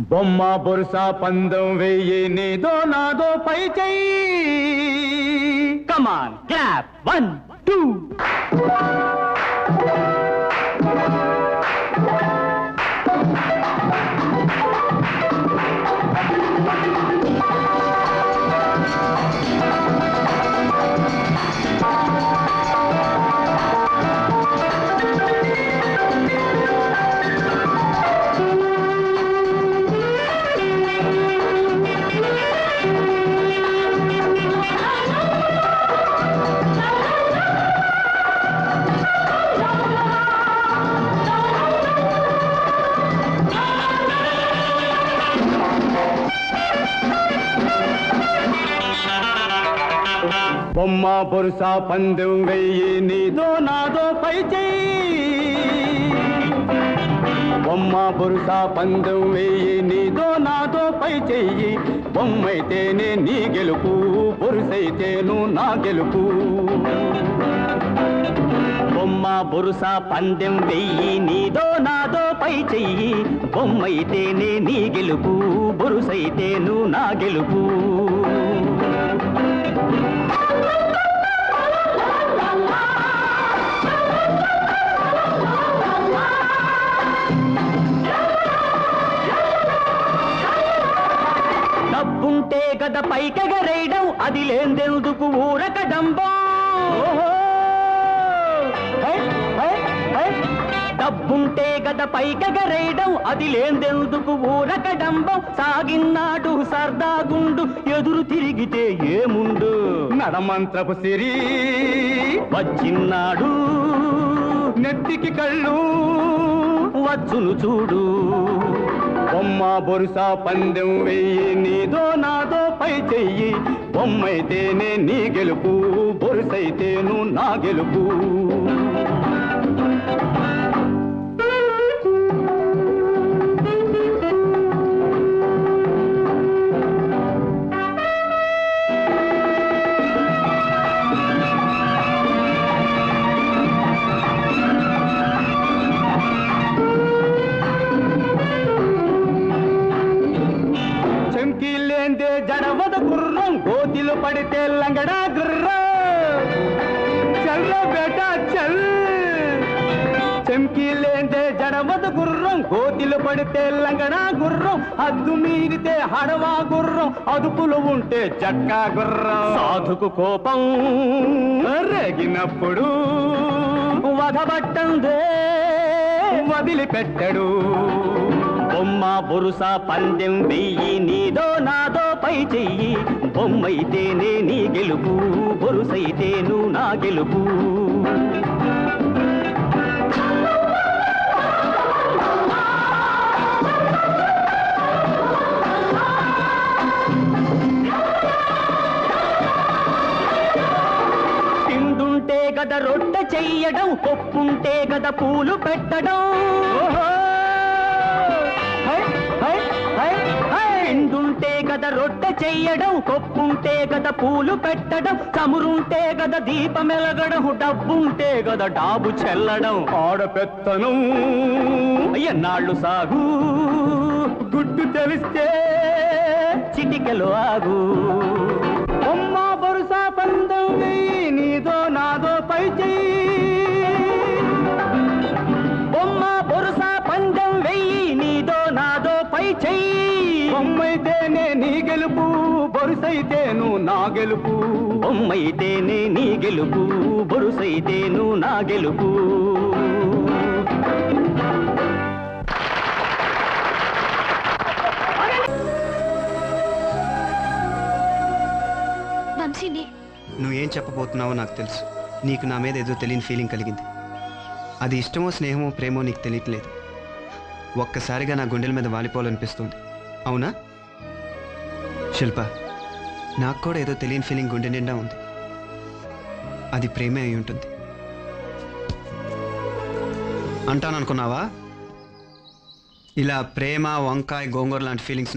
బొమ్మ బొరుస పందం వెయ్యి నీదో నాదో పై చెయ్యి. కమాన్ క్లాప్ వన్ టూ బొమ్మ బొరుస పందెం వెయ్యి నీదో నాదో పై చెయ్యి. బొమ్మ బొరుస పందెం వెయ్యి నీదో నాదో పై చెయ్యి. బొమ్మైతేనే నీ గెలుపు బొరుసైతేను నా గెలుపు. బొమ్మ బొరుస పందెం వెయ్యి నీదో నాదో పై చెయ్యి. బొమ్మైతేనే నీ గెలుపు బొరుసైతేను నా గెలుపు. డబ్బుంటే గద పైకెగరేయడం అది లేందెందుకు ఊరక డంబం డబ్బుంటే గద పైకెగరేయడం అది లేందెందుకు ఊరక డంబం? సాగిన్నాడు సర్దాగుండు ఎదురు తిరిగితే ఏముండు? నడమంత్రపు సిరి వచ్చిన్నాడు. నెత్తికి కళ్ళు వచ్చును చూడు. బొమ్మ బొరుసా పందెం వెయ్యి నీదో నాదో పై చెయ్యి. బొమ్మైతేనే నీ గెలుపు బొరుసైతేను నా గెలుపు. చెంకీలేందే జడవద గుర్రం గోతిలు పడితే లంగడా గుర్రం. చల్ల బేట చల్. చెంకీలేందే జడవద గుర్రం గోతిలు పడితే లంగడా గుర్రం. హద్దు మీరితే హడవా గుర్రం అదుపులు ఉంటే చక్కా గుర్రం. సాధుకు కోపం రేగినప్పుడు వధబట్టందే వదిలిపెట్టడు. బొమ్మ బొరుస పందెం వెయ్యి నీదో నాదో పై చెయ్యి. బొమ్మైతేనే నీ గెలుపు బొరుసైతేను నా గెలుపు. తిండుంటే గద రొట్టె చెయ్యడం పప్పుంటే గద పూలు పెట్టడం. తిండుంటే గద రొట్టె చెయ్యడం కొప్పుంటే గద పూలు పెట్టడం చమురుంటే గద దీపం ఎలగడం డబ్బుంటే గద డాబు చెల్లడం. ఆడపెత్తనం. ఎన్నాళ్ళు సాగు. గుడ్డు తెలిస్తే చిటికెలు ఆగు. బొమ్మ బొరుస పందం నీదో బొమ్మైతేనే నీ గెలుపు బొరుసైతేను నా గెలుపు. బొమ్మైతేనే నీ గెలుపు బొరుసైతేను నా గెలుపు. వంశీని. నువ్వేం చెప్పబోతున్నావో నాకు తెలుసు. నీకు నా మీద ఏదో తెలియని ఫీలింగ్ కలిగింది. అది ఇష్టమో స్నేహమో ప్రేమో నీకు తెలియట్లేదు. ఒక్కసారిగా నా గుండెల మీద వాలిపోవాలనిపిస్తుంది. అవునా? శిల్ప నాకు కూడా ఏదో తెలియని ఫీలింగ్ గుండె నిండా ఉంది. అది ప్రేమే అయి ఉంటుంది. అంటాననుకున్నావా? ఇలా ప్రేమ వంకాయ గోంగూర లాంటి ఫీలింగ్స్